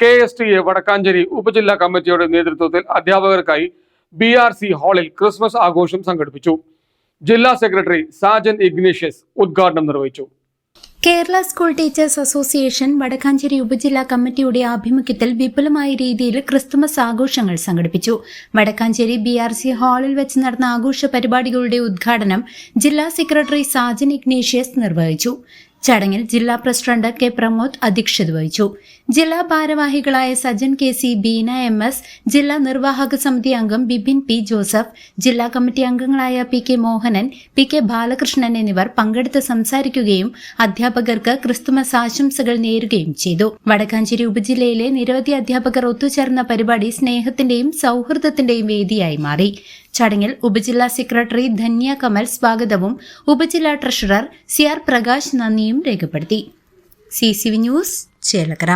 K S T A Vadakkanchery ഉപജില്ലാ കമ്മിറ്റിയുടെ നേതൃത്വത്തിൽ അധ്യാപകർക്കായി ബി ആർ സി ഹാളിൽ ക്രിസ്മസ് ആഘോഷം സംഘടിപ്പിച്ചു. ജില്ലാ സെക്രട്ടറി സാജൻ ഇഗ്നീഷ്യസ് ഉദ്ഘാടനം നിർവഹിച്ചു. Kerala school teachers association Vadakkanchery ഉപജില്ലാ കമ്മിറ്റിയുടെ ആഭിമുഖ്യത്തിൽ വിപുലമായ രീതിയിൽ ക്രിസ്തുമസ് ആഘോഷങ്ങൾ സംഘടിപ്പിച്ചു. വടക്കാഞ്ചേരി ബി ആർ സി ഹാളിൽ വെച്ച് നടന്ന ആഘോഷ പരിപാടികളുടെ ഉദ്ഘാടനം ജില്ലാ സെക്രട്ടറി സാജൻ ഇഗ്നേഷ്യസ് നിർവഹിച്ചു. ചടങ്ങിൽ ജില്ലാ പ്രസിഡന്റ് കെ പ്രമോദ് അധ്യക്ഷത വഹിച്ചു. ജില്ലാ ഭാരവാഹികളായ Sajan K C Beena M S ജില്ലാ നിർവാഹക സമിതി അംഗം ബിപിൻ പി ജോസഫ് ജില്ലാ കമ്മിറ്റി അംഗങ്ങളായ P K Mohanan P K Balakrishnan എന്നിവർ പങ്കെടുത്ത് സംസാരിക്കുകയും അധ്യാപകർക്ക് ക്രിസ്തുമസ് ആശംസകൾ നേരുകയും ചെയ്തു. വടക്കാഞ്ചേരി ഉപജില്ലയിലെ നിരവധി അധ്യാപകർ ഒത്തുചേർന്ന പരിപാടി സ്നേഹത്തിന്റെയും സൗഹൃദത്തിന്റെയും വേദിയായി മാറി. ചടങ്ങിൽ ഉപജില്ലാ സെക്രട്ടറി ധന്യ കമൽ സ്വാഗതവും ഉപജില്ലാ ട്രഷറർ സി ആർ പ്രകാശ് നന്ദിയും രേഖപ്പെടുത്തി. C C V news Chelakkara.